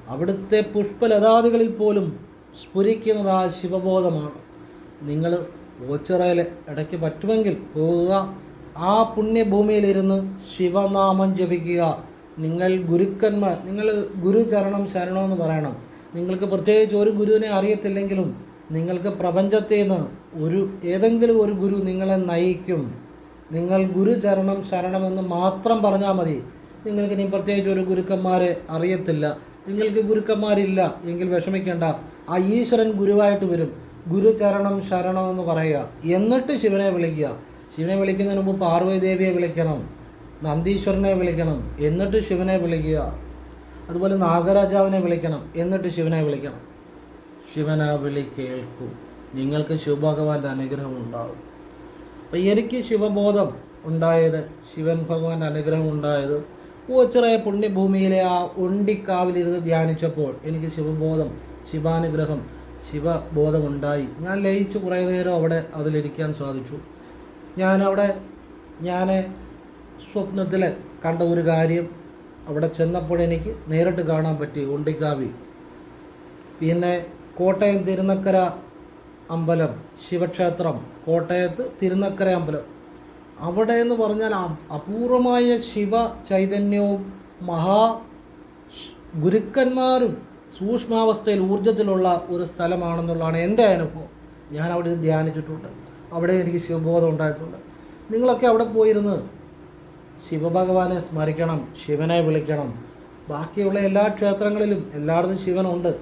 A: അവിടുത്തെ പുഷ്പലതാദികളിൽ പോലും സ്ഫുരിക്കുന്നത് ആ ശിവബോധമാണ്. നിങ്ങൾ ഓച്ചിറയിൽ ഇടയ്ക്ക് പറ്റുമെങ്കിൽ പോവുക. ആ പുണ്യഭൂമിയിലിരുന്ന് ശിവനാമം ജപിക്കുക. നിങ്ങൾ ഗുരുക്കന്മാർ നിങ്ങൾ ഗുരു ചരണം ശരണമെന്ന് പറയണം. നിങ്ങൾക്ക് പ്രത്യേകിച്ച് ഒരു ഗുരുവിനെ അറിയത്തില്ലെങ്കിലും നിങ്ങൾക്ക് പ്രപഞ്ചത്തിൽ നിന്ന് ഒരു ഏതെങ്കിലും ഒരു ഗുരു നിങ്ങളെ നയിക്കും. നിങ്ങൾ ഗുരു ചരണം ശരണമെന്ന് മാത്രം പറഞ്ഞാൽ മതി. നിങ്ങൾക്ക് ഇനി പ്രത്യേകിച്ച് ഒരു ഗുരുക്കന്മാരെ അറിയത്തില്ല. നിങ്ങൾക്ക് ഗുരുക്കന്മാരില്ല എങ്കിൽ വിഷമിക്കേണ്ട. ആ ഈശ്വരൻ ഗുരുവായിട്ട് വരും. ഗുരുചരണം ശരണം എന്ന് പറയുക. എന്നിട്ട് ശിവനെ വിളിക്കുക. ശിവനെ വിളിക്കുന്നതിന് മുമ്പ് പാർവതി ദേവിയെ വിളിക്കണം. നന്ദീശ്വരനെ വിളിക്കണം എന്നിട്ട് ശിവനെ വിളിക്കുക. അതുപോലെ നാഗരാജാവിനെ വിളിക്കണം എന്നിട്ട് ശിവനെ വിളിക്കണം. ശിവനെ വിളി കേൾക്കും. നിങ്ങൾക്ക് ശിവഭഗവാന്റെ അനുഗ്രഹം ഉണ്ടാവും. അപ്പം എനിക്ക് ശിവബോധം ഉണ്ടായത് ശിവൻ ഭഗവാന്റെ അനുഗ്രഹം ഉണ്ടായത് ഓച്ചിറയ പുണ്യഭൂമിയിലെ ആ ഒണ്ടിക്കാവിലിരുന്ന് ധ്യാനിച്ചപ്പോൾ എനിക്ക് ശിവബോധം ശിവാനുഗ്രഹം ശിവബോധം ഉണ്ടായി. ഞാൻ ലയിച്ചു കുറേ നേരം അവിടെ അതിലിരിക്കാൻ സാധിച്ചു. ഞാനവിടെ ഞാൻ സ്വപ്നത്തിൽ കണ്ട ഒരു കാര്യം അവിടെ ചെന്നപ്പോൾ എനിക്ക് നേരിട്ട് കാണാൻ പറ്റി ഉണ്ടിക്കാവി. പിന്നെ കോട്ടയം തിരുനക്കര അമ്പലം ശിവക്ഷേത്രം കോട്ടയത്ത് തിരുനക്കര അമ്പലം. അവിടെ എന്ന് പറഞ്ഞാൽ അപൂർവമായ ശിവ ചൈതന്യവും മഹാ ഗുരുക്കന്മാരും സൂക്ഷ്മാവസ്ഥയിൽ ഊർജത്തിലുള്ള ഒരു സ്ഥലമാണെന്നുള്ളതാണ് എന്റെ അനുഭവം. ഞാൻ അവിടെ ധ്യാനിച്ചിട്ടുണ്ട്. അവിടെ എനിക്ക് ശിവബോധം ഉണ്ടായിട്ടുണ്ട്. നിങ്ങളൊക്കെ അവിടെ പോയിരുന്ന് ശിവഭഗവാനെ സ്മരിക്കണം ശിവനെ വിളിക്കണം. ബാക്കിയുള്ള എല്ലാ ക്ഷേത്രങ്ങളിലും എല്ലായിടത്തും ശിവനുണ്ട്.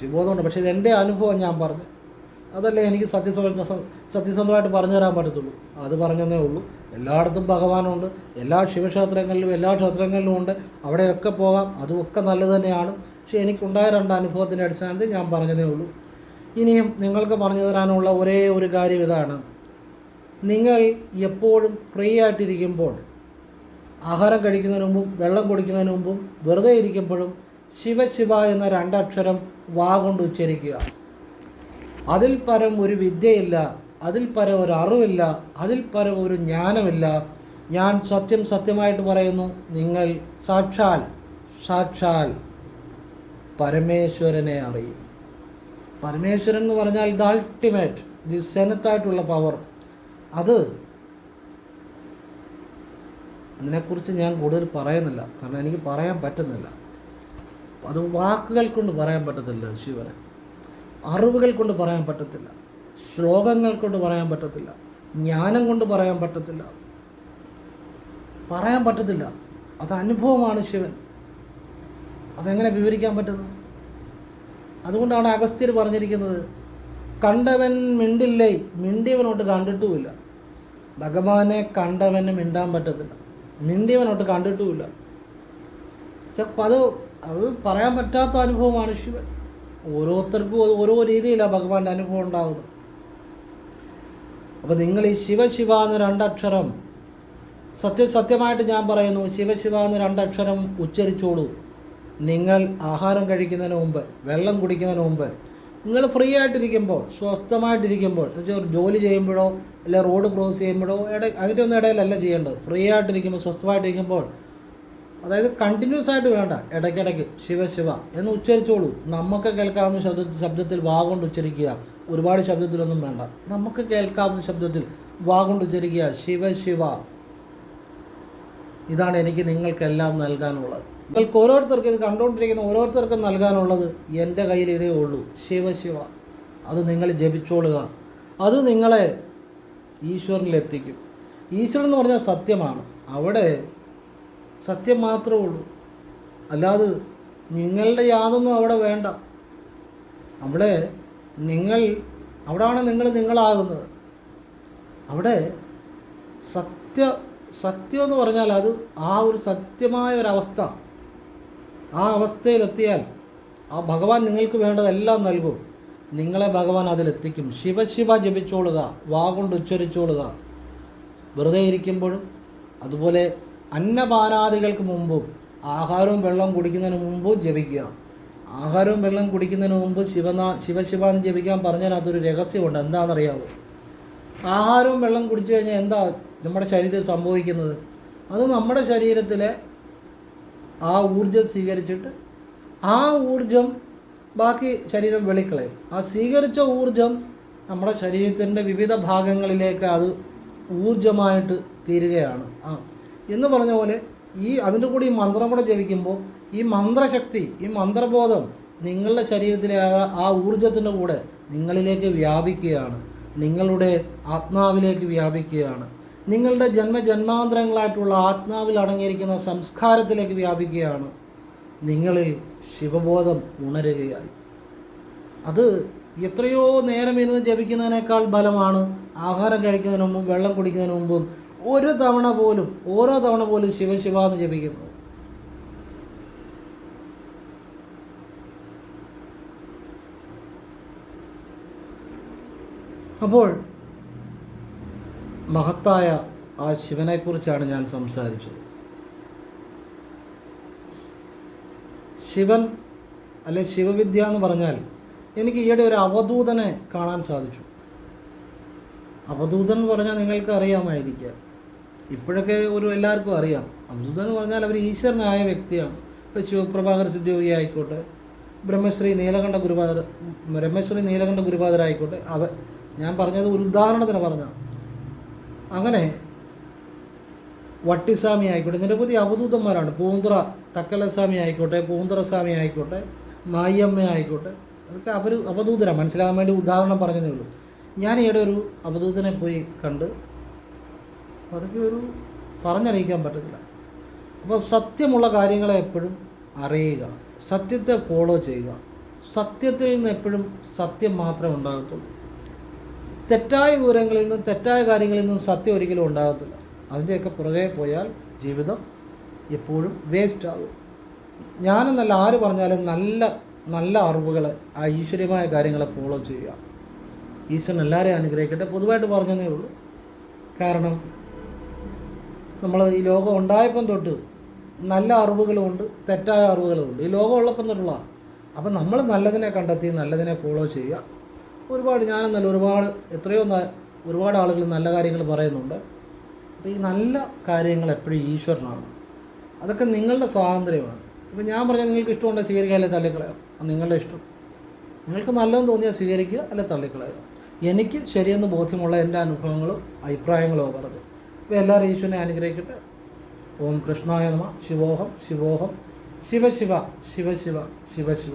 A: ശിവബോധമുണ്ട്. പക്ഷേ എന്റെ അനുഭവം ഞാൻ പറഞ്ഞു. അതല്ലേ എനിക്ക് സത്യസന്ധ സത്യസന്ധമായിട്ട് പറഞ്ഞു തരാൻ പറ്റത്തുള്ളൂ. അത് പറഞ്ഞതേ ഉള്ളൂ. എല്ലായിടത്തും ഭഗവാനുണ്ട്. എല്ലാ ശിവക്ഷേത്രങ്ങളിലും എല്ലാ ക്ഷേത്രങ്ങളിലും ഉണ്ട്. അവിടെയൊക്കെ പോകാം. അതുമൊക്കെ നല്ലത് തന്നെയാണ്. പക്ഷേ എനിക്കുണ്ടായ രണ്ട് അനുഭവത്തിന്റെ അടിസ്ഥാനത്തിൽ ഞാൻ പറഞ്ഞതേ ഉള്ളൂ. ഇനിയും നിങ്ങൾക്ക് പറഞ്ഞു തരാനുള്ള ഒരേ ഒരു കാര്യം ഇതാണ്. നിങ്ങൾ എപ്പോഴും ഫ്രീ ആയിട്ടിരിക്കുമ്പോൾ ആഹാരം കഴിക്കുന്നതിന് മുമ്പും വെള്ളം കുടിക്കുന്നതിന് മുമ്പും വെറുതെ ഇരിക്കുമ്പോഴും ശിവ ശിവ എന്ന രണ്ടക്ഷരം വാ കൊണ്ട് ഉച്ചരിക്കുക. അതിൽ പരം ഒരു വിദ്യയില്ല അതിൽ പരം ഒരു അറിവില്ല അതിൽ പരം ഒരു ജ്ഞാനമില്ല. ഞാൻ സത്യം സത്യമായിട്ട് പറയുന്നു നിങ്ങൾ സാക്ഷാൽ സാക്ഷാൽ പരമേശ്വരനെ അറിയും. പരമേശ്വരൻ എന്ന് പറഞ്ഞാൽ ദ അൾട്ടിമേറ്റ് ദി സെനത്തായിട്ടുള്ള പവർ അത് അതിനെക്കുറിച്ച് ഞാൻ കൂടുതൽ പറയുന്നില്ല. കാരണം എനിക്ക് പറയാൻ പറ്റുന്നില്ല. അത് വാക്കുകൾ കൊണ്ട് പറയാൻ പറ്റത്തില്ല ശിവനെ. അറിവുകൾ കൊണ്ട് പറയാൻ പറ്റത്തില്ല. ശ്ലോകങ്ങൾ കൊണ്ട് പറയാൻ പറ്റത്തില്ല. ജ്ഞാനം കൊണ്ട് പറയാൻ പറ്റത്തില്ല. പറയാൻ പറ്റത്തില്ല. അത് അനുഭവമാണ് ശിവൻ. അതെങ്ങനെ വിവരിക്കാൻ പറ്റുന്നു? അതുകൊണ്ടാണ് അഗസ്ത്യർ പറഞ്ഞിരിക്കുന്നത് കണ്ടവൻ മിണ്ടില്ലേ? മിണ്ടിയവനോട്ട് കണ്ടിട്ടുമില്ല. ഭഗവാനെ കണ്ടവന് മിണ്ടാൻ പറ്റത്തില്ല. മിണ്ടിയവനോട്ട് കണ്ടിട്ടുമില്ല. അത് അത് പറയാൻ പറ്റാത്ത അനുഭവമാണ് ശിവൻ. ഓരോരുത്തർക്കും ഓരോ രീതിയിലാണ് ഭഗവാന്റെ അനുഭവം ഉണ്ടാകുന്നത് അപ്പോൾ നിങ്ങൾ ഈ ശിവശിവ എന്ന രണ്ടക്ഷരം സത്യ സത്യമായിട്ട് ഞാൻ പറയുന്നു ശിവശിവ എന്ന രണ്ടക്ഷരം ഉച്ചരിച്ചോളൂ. നിങ്ങൾ ആഹാരം കഴിക്കുന്നതിന് മുമ്പ് വെള്ളം കുടിക്കുന്നതിന് മുമ്പ് നിങ്ങൾ ഫ്രീ ആയിട്ടിരിക്കുമ്പോൾ സ്വസ്ഥമായിട്ടിരിക്കുമ്പോൾ ജോലി ചെയ്യുമ്പോഴോ അല്ലെ റോഡ് ക്രോസ് ചെയ്യുമ്പോഴോ ഇട അതിന്റെ ഒന്നും ഇടയിലല്ല ചെയ്യേണ്ടത്. ഫ്രീ ആയിട്ടിരിക്കുമ്പോൾ സ്വസ്ഥമായിട്ടിരിക്കുമ്പോൾ അതായത് കണ്ടിന്യൂസ് ആയിട്ട് വേണ്ട. ഇടയ്ക്കിടയ്ക്ക് ശിവ ശിവ എന്ന് ഉച്ചരിച്ചോളൂ. നമുക്ക് കേൾക്കാവുന്ന ശബ്ദ ശബ്ദത്തിൽ വാ കൊണ്ട് ഉച്ചരിക്കുക. ഒരുപാട് ശബ്ദത്തിലൊന്നും വേണ്ട. നമുക്ക് കേൾക്കാവുന്ന ശബ്ദത്തിൽ വാ കൊണ്ട് ഉച്ചരിക്കുക. ശിവ ശിവ. ഇതാണ് എനിക്ക് നിങ്ങൾക്കെല്ലാം നൽകാനുള്ളത്. നിങ്ങൾക്ക് ഓരോരുത്തർക്കും ഇത് കണ്ടുകൊണ്ടിരിക്കുന്ന ഓരോരുത്തർക്കും നൽകാനുള്ളത് എന്റെ കയ്യിൽ ഉള്ളൂ. ശിവ ശിവ. അത് നിങ്ങൾ ജപിച്ചോളുക. അത് നിങ്ങളെ ഈശ്വരനിലെത്തിക്കും. ഈശ്വരൻ എന്ന് പറഞ്ഞാൽ സത്യമാണ്. അവിടെ സത്യം മാത്രമേ ഉള്ളൂ. അല്ലാതെ നിങ്ങളുടെ യാതൊന്നും അവിടെ വേണ്ട. അവിടെ നിങ്ങൾ അവിടെയാണ് നിങ്ങൾ നിങ്ങളാകുന്നത്. അവിടെ സത്യ സത്യം എന്ന് പറഞ്ഞാൽ അത് ആ ഒരു സത്യമായ ഒരവസ്ഥ ആ അവസ്ഥയിലെത്തിയാൽ ആ ഭഗവാൻ നിങ്ങൾക്ക് വേണ്ടതെല്ലാം നൽകും. നിങ്ങളെ ഭഗവാൻ അതിലെത്തിക്കും. ശിവശിവ ജപിച്ചോളുക വാ കൊണ്ട് ഉച്ചരിച്ചോളുക. വെറുതെ ഇരിക്കുമ്പോഴും അതുപോലെ അന്നപാനാദികൾക്ക് മുമ്പും ആഹാരവും വെള്ളം കുടിക്കുന്നതിന് മുമ്പും ജപിക്കുക. ആഹാരവും വെള്ളം കുടിക്കുന്നതിന് മുമ്പ് ശിവനാ ശിവശിവ ജപിക്കാൻ ജപിക്കാൻ അതൊരു രഹസ്യമുണ്ട്. എന്താണെന്നറിയാമോ ആഹാരവും വെള്ളം കുടിച്ചു കഴിഞ്ഞാൽ എന്താ നമ്മുടെ ശരീരത്തിൽ സംഭവിക്കുന്നത്? അത് നമ്മുടെ ശരീരത്തിലെ ആ ഊർജം സ്വീകരിച്ചിട്ട് ആ ഊർജം ബാക്കി ശരീരം വെളിക്കളയും. ആ സ്വീകരിച്ച ഊർജം നമ്മുടെ ശരീരത്തിന്റെ വിവിധ ഭാഗങ്ങളിലേക്ക് അത് ഊർജമായിട്ട് തീരുകയാണ്. ആ എന്ന് പറഞ്ഞ പോലെ ഈ അതിന്റെ കൂടി ഈ മന്ത്രം കൂടെ ജപിക്കുമ്പോൾ ഈ മന്ത്രശക്തി ഈ മന്ത്രബോധം നിങ്ങളുടെ ശരീരത്തിലെ ആ- ഊർജത്തിന്റെ കൂടെ നിങ്ങളിലേക്ക് വ്യാപിക്കുകയാണ്. നിങ്ങളുടെ ആത്മാവിലേക്ക് വ്യാപിക്കുകയാണ്. നിങ്ങളുടെ ജന്മജന്മാന്തരങ്ങളായിട്ടുള്ള ആത്മാവിൽ അടങ്ങിയിരിക്കുന്ന സംസ്കാരത്തിലേക്ക് വ്യാപിക്കുകയാണ്. നിങ്ങളിൽ ശിവബോധം ഉണരുകയായി. അത് എത്രയോ നേരം ഇരുന്ന് ജപിക്കുന്നതിനേക്കാൾ ബലമാണ്. ആഹാരം കഴിക്കുന്നതിന് മുമ്പും വെള്ളം കുടിക്കുന്നതിന് മുമ്പും ഒരു തവണ പോലും ഓരോ തവണ പോലും ശിവശിവ എന്ന് ജപിക്കുന്നത് അപ്പോൾ മഹത്തായ ആ ശിവനെക്കുറിച്ചാണ് ഞാൻ സംസാരിച്ചത്. ശിവൻ അല്ലെ ശിവവിദ്യ എന്ന് പറഞ്ഞാൽ എനിക്ക് ഈയിടെ ഒരു അവധൂതനെ കാണാൻ സാധിച്ചു. അവധൂതൻ എന്ന് പറഞ്ഞാൽ നിങ്ങൾക്ക് അറിയാമായിരിക്കാം. ഇപ്പോഴൊക്കെ ഒരു എല്ലാവർക്കും അറിയാം. അവധൂതൻ എന്ന് പറഞ്ഞാൽ അവർ ഈശ്വരനായ വ്യക്തിയാണ്. ഇപ്പോൾ ശിവപ്രഭാകർ സിദ്ധിയോഗി ആയിക്കോട്ടെ ബ്രഹ്മശ്രീ നീലകണ്ഠ ഗുരുപാദർ ബ്രഹ്മശ്രീ നീലകണ്ഠ ഗുരുപാദർ ആയിക്കോട്ടെ അവ ഞാൻ പറഞ്ഞത് ഒരു ഉദാഹരണത്തിന് പറഞ്ഞ അങ്ങനെ വട്ടിസ്വാമി ആയിക്കോട്ടെ നിരവധി അവധൂതന്മാരാണ്. പൂന്തുറ തക്കലസ്വാമി ആയിക്കോട്ടെ പൂന്തുറസ്വാമി ആയിക്കോട്ടെ മായിയമ്മ ആയിക്കോട്ടെ അതൊക്കെ അവർ അവധൂതരാണ്. മനസ്സിലാകാൻ വേണ്ടി ഉദാഹരണം പറഞ്ഞതേ ഉള്ളൂ. ഞാൻ ഈയിടെ ഒരു അവധൂതനെ പോയി കണ്ട് അതൊക്കെ ഒരു പറഞ്ഞറിയിക്കാൻ പറ്റത്തില്ല. അപ്പോൾ സത്യമുള്ള കാര്യങ്ങളെ എപ്പോഴും അറിയുക സത്യത്തെ ഫോളോ ചെയ്യുക. സത്യത്തിൽ നിന്ന് എപ്പോഴും സത്യം മാത്രമേ ഉണ്ടാകത്തുള്ളൂ. തെറ്റായ വിവരങ്ങളിൽ നിന്നും തെറ്റായ കാര്യങ്ങളിൽ നിന്നും സത്യം ഒരിക്കലും ഉണ്ടാകത്തില്ല. അതിന്റെയൊക്കെ പുറകെ പോയാൽ ജീവിതം എപ്പോഴും വേസ്റ്റ് ആകും. ഞാനെന്നല്ല ആര് പറഞ്ഞാലും നല്ല നല്ല അറിവുകൾ ആ ഈശ്വര്യമായ കാര്യങ്ങളെ ഫോളോ ചെയ്യുക. ഈശ്വരൻ എല്ലാവരെയും അനുഗ്രഹിക്കട്ടെ. പൊതുവായിട്ട് പറഞ്ഞതേ ഉള്ളൂ. കാരണം നമ്മൾ ഈ ലോകം ഉണ്ടായപ്പം തൊട്ട് നല്ല അറിവുകളുമുണ്ട് തെറ്റായ അറിവുകളുമുണ്ട് ഈ ലോകം ഉള്ളപ്പം തൊട്ടുള്ള. അപ്പം നമ്മൾ നല്ലതിനെ കണ്ടെത്തി നല്ലതിനെ ഫോളോ ചെയ്യുക. ഒരുപാട് ഞാനെന്നല്ല ഒരുപാട് എത്രയോ ഒരുപാട് ആളുകൾ നല്ല കാര്യങ്ങൾ പറയുന്നുണ്ട്. അപ്പോൾ ഈ നല്ല കാര്യങ്ങൾ എപ്പോഴും ഈശ്വരനാണ്. അതൊക്കെ നിങ്ങളുടെ സ്വാതന്ത്ര്യമാണ്. ഇപ്പം ഞാൻ പറഞ്ഞാൽ നിങ്ങൾക്ക് ഇഷ്ടമുണ്ടെങ്കിൽ അല്ലെങ്കിൽ തള്ളിക്കളയാം അത് നിങ്ങളുടെ ഇഷ്ടം. നിങ്ങൾക്ക് നല്ലതെന്ന് തോന്നിയാൽ സ്വീകരിക്കുക അല്ലെ തള്ളിക്കളയുക. എനിക്ക് ശരിയെന്ന് ബോധ്യമുള്ള എന്റെ അനുഭവങ്ങളും അഭിപ്രായങ്ങളോ പറഞ്ഞു അപ്പോൾ എല്ലാവരും ഈശ്വരനെ അനുഗ്രഹിക്കട്ടെ. ഓം കൃഷ്ണായ നമ. ശിവോഹം ശിവോഹം. ശിവശിവ ശിവശിവ ശിവശിവ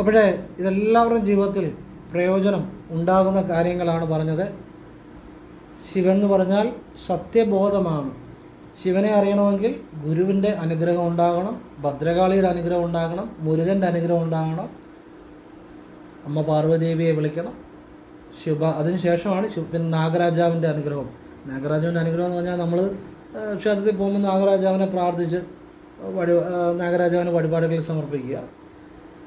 A: അപ്പോഴേ ഇതെല്ലാവരുടെയും ജീവിതത്തിൽ പ്രയോജനം ഉണ്ടാകുന്ന കാര്യങ്ങളാണ് പറഞ്ഞത്. ശിവൻ എന്ന് പറഞ്ഞാൽ സത്യബോധമാണ്. ശിവനെ അറിയണമെങ്കിൽ ഗുരുവിന്റെ അനുഗ്രഹം ഉണ്ടാകണം ഭദ്രകാളിയുടെ അനുഗ്രഹം ഉണ്ടാകണം മുരുകന്റെ അനുഗ്രഹം ഉണ്ടാകണം. അമ്മ പാർവതീദേവിയെ വിളിക്കണം. ശിവ അതിനുശേഷമാണ് ശിവ പിന്നെ നാഗരാജാവിന്റെ അനുഗ്രഹം. നാഗരാജാവിന്റെ അനുഗ്രഹം എന്ന് പറഞ്ഞാൽ നമ്മൾ ക്ഷേത്രത്തിൽ പോകുമ്പോൾ നാഗരാജാവിനെ പ്രാർത്ഥിച്ച് വഴി നാഗരാജാവിന് വഴിപാടുകൾ സമർപ്പിക്കുക.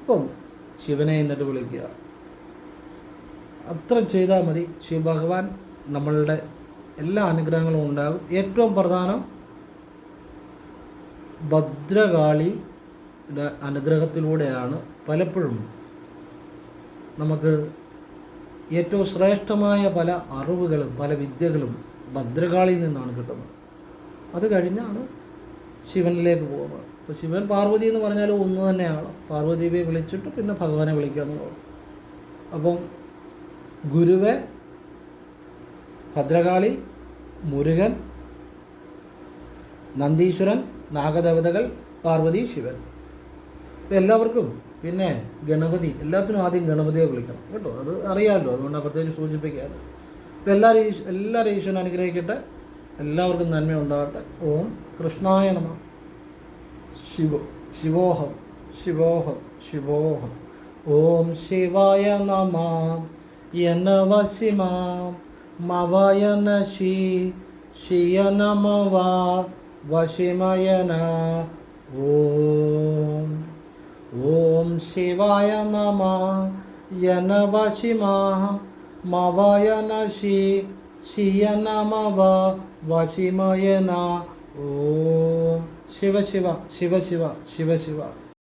A: അപ്പം ശിവനെ എന്നിട്ട് വിളിക്കുക. അത്ര ചെയ്താൽ മതി. ശിവഭഗവാൻ നമ്മളുടെ എല്ലാ അനുഗ്രഹങ്ങളും ഉണ്ടാകും. ഏറ്റവും പ്രധാനം ഭദ്രകാളിയുടെ അനുഗ്രഹത്തിലൂടെയാണ് പലപ്പോഴും നമുക്ക് ഏറ്റവും ശ്രേഷ്ഠമായ പല അറിവുകളും പല വിദ്യകളും ഭദ്രകാളിയിൽ നിന്നാണ് കിട്ടുന്നത്. അത് കഴിഞ്ഞാണ് ശിവനിലേക്ക് പോകുന്നത്. ഇപ്പോൾ ശിവൻ പാർവതി എന്ന് പറഞ്ഞാൽ ഒന്ന് തന്നെയാണ്. പാർവതിയെ വിളിച്ചിട്ട് പിന്നെ ഭഗവാനെ വിളിക്കുക എന്നുള്ളത് അപ്പം ഗുരുവെ ഭദ്രകാളി മുരുകൻ നന്ദീശ്വരൻ നാഗദേവതകൾ പാർവതി ശിവൻ. ഇപ്പം എല്ലാവർക്കും പിന്നെ ഗണപതി എല്ലാത്തിനും ആദ്യം ഗണപതിയെ വിളിക്കണം കേട്ടോ. അത് അറിയാമല്ലോ അതുകൊണ്ടാണ് പ്രത്യേകിച്ച് സൂചിപ്പിക്കാറ് ഇപ്പം എല്ലാവരും എല്ലാവരും ഈശ്വരൻ അനുഗ്രഹിക്കട്ടെ. എല്ലാവർക്കും നന്മ ഉണ്ടാകട്ടെ ഓം കൃഷ്ണായ ശിവ ശിവോഹം ശിവോഹം ശിവോഹം ഓം ശിവായ നമ യനവശിമാ മവയന ശി ശിയ നമവ വശിമയന ഓം ഓം ശിവായ നമ യനവശിമാ മവയന ശി ശിയ നമവ വശിമയന ഓം ശിവ ശിവ ശിവ ശിവ ശിവ ശിവ